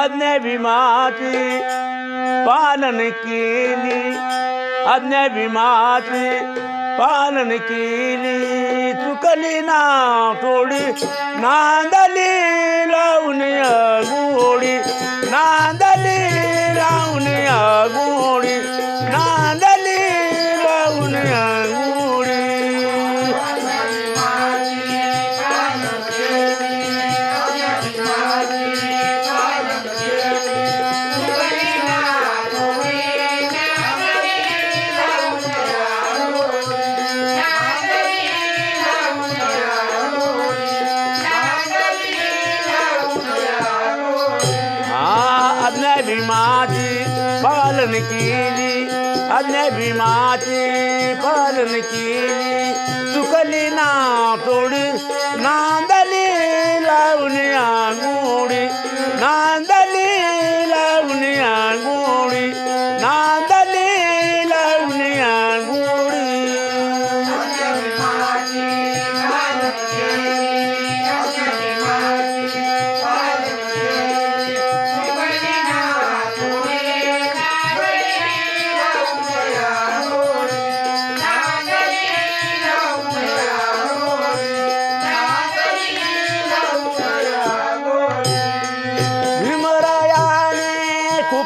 अज्ञा भीमाची पालन केली अज्ञा भीमाची पालन केली चुकली ना थोडी नांदली केली अज्ञा भीमाची पालन केली चुकली ना थोडी नांदली लावून आंगोडी।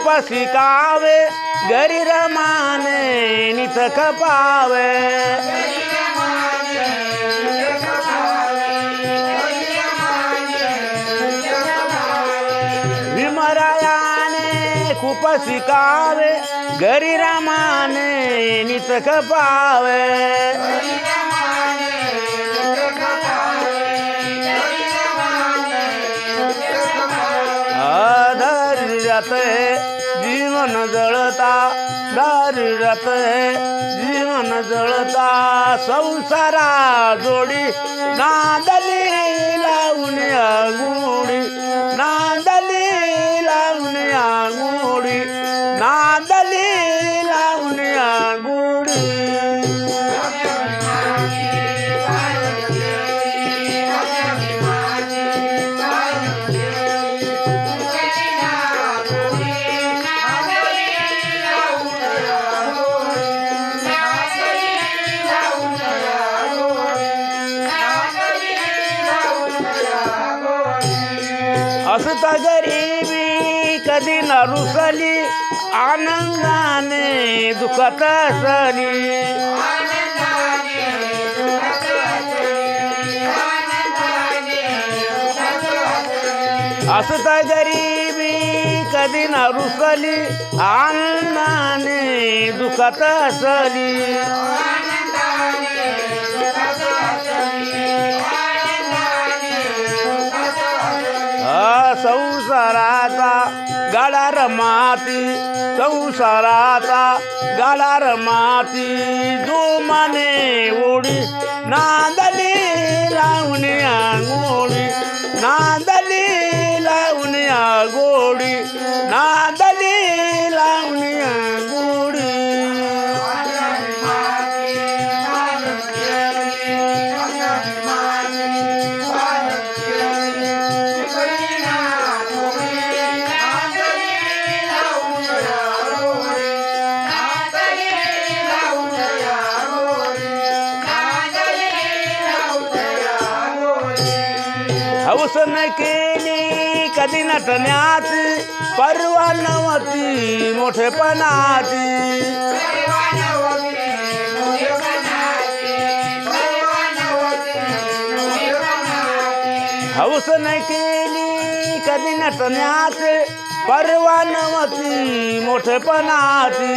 खूप शिकावे घरी रमाने नित खपावे भीमरायाने खूप शिकावे घरी रमाने नित खपावे जात जीवन जळता संसारा जोडी नादली लावून गुडी असता गरीबी कधी नरुसली आनंदाने दुखत असली. असता गरीबी कधी नरुसली आनंदाने दुखत असली. माती संसाराचा गाडार माती जो मने ओढी नांदली लावणी आंगोळी हौस न केली कधी नटण्यात. परवा नवती मोठेपणाची. हौस न केली कधी नटण्यात. परवा नवती मोठेपणाची.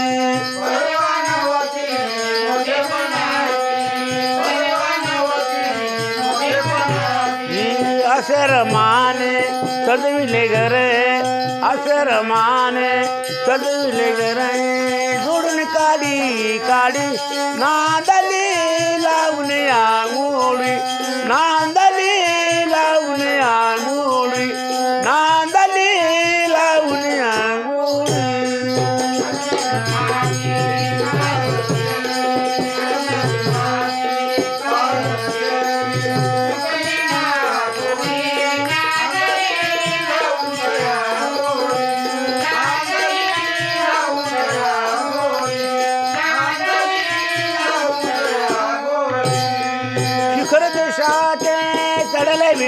अशर माने सजविले घरे अशर माने सजविले घरे जोडून काढी काढी नांदली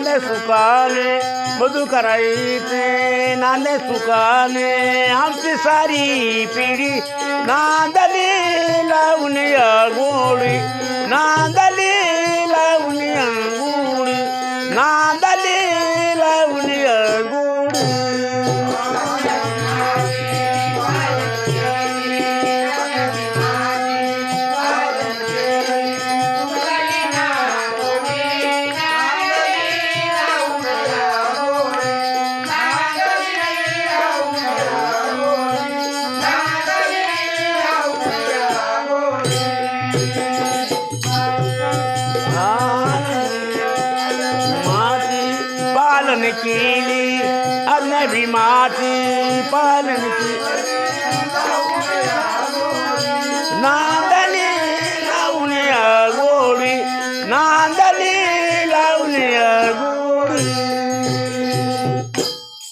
मधुकराईचे नांदे सुकाने मधुकराईचे नांदे सुकाने आमची सारी पिढी नांदली लावून गोडी नांदली लावून गोडी नांदली लावून केली अज्ञावी माती पालन केली